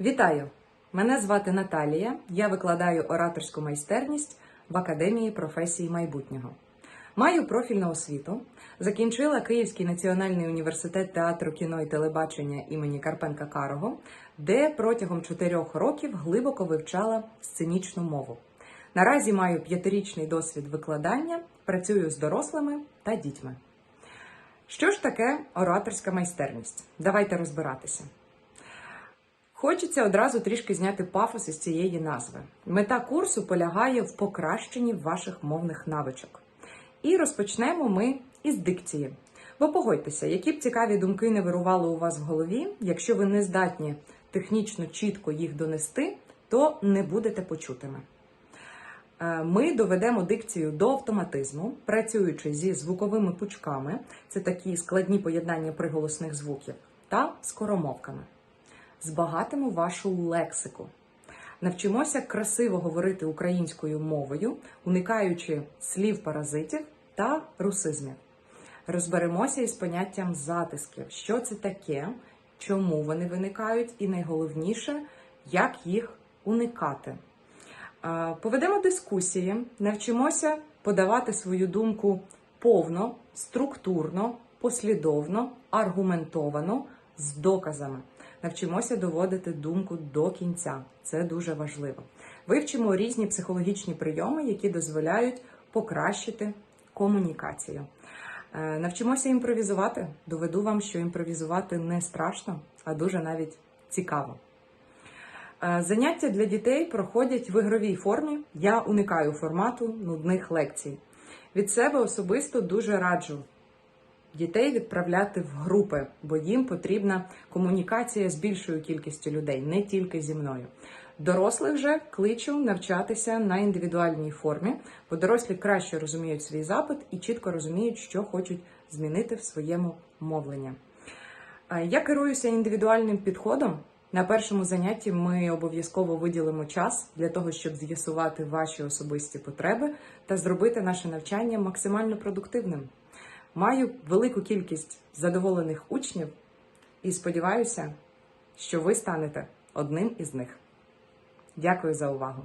Вітаю! Мене звати Наталія. Я викладаю ораторську майстерність в Академії професії майбутнього. Маю профільну освіту. Закінчила Київський національний університет театру кіно і телебачення імені Карпенка Карого, де протягом чотирьох років глибоко вивчала сценічну мову. Наразі маю п'ятирічний досвід викладання, працюю з дорослими та дітьми. Що ж таке ораторська майстерність? Давайте розбиратися. Хочеться одразу трішки зняти пафос із цієї назви. Мета курсу полягає в покращенні ваших мовних навичок. І розпочнемо ми із дикції. Бо погодьтеся, які б цікаві думки не вирували у вас в голові, якщо ви не здатні технічно чітко їх донести, то не будете почутими. Е, Ми доведемо дикцію до автоматизму, працюючи зі звуковими пучками, це такі складні поєднання приголосних звуків, та скоромовками. Збагатимо вашу лексику. Навчимося красиво говорити українською мовою, уникаючи слів паразитів та русизмів. Розберемося із поняттям затисків, що це таке, чому вони виникають, і найголовніше, як їх уникати. Поведемо дискусії, навчимося подавати свою думку повно, структурно, послідовно, аргументовано, з доказами. Навчимося доводити думку до кінця. Це дуже важливо. Вивчимо різні психологічні прийоми, які дозволяють покращити комунікацію. Е, Навчимося імпровізувати. Доведу вам, що імпровізувати не страшно, а дуже навіть цікаво. Е, Заняття для дітей проходять в ігровій формі. Я уникаю формату нудних лекцій. Від себе особисто дуже раджу дітей відправляти в групи, бо їм потрібна комунікація з більшою кількістю людей, не тільки зі мною. Дорослих же кличу навчатися на індивідуальній формі, бо дорослі краще розуміють свій запит і чітко розуміють, що хочуть змінити в своєму мовленні. Е, Я керуюся індивідуальним підходом. На першому занятті ми обов'язково виділимо час для того, щоб з'ясувати ваші особисті потреби та зробити наше навчання максимально продуктивним. Маю велику кількість задоволених учнів і сподіваюся, що ви станете одним із них. Дякую за увагу!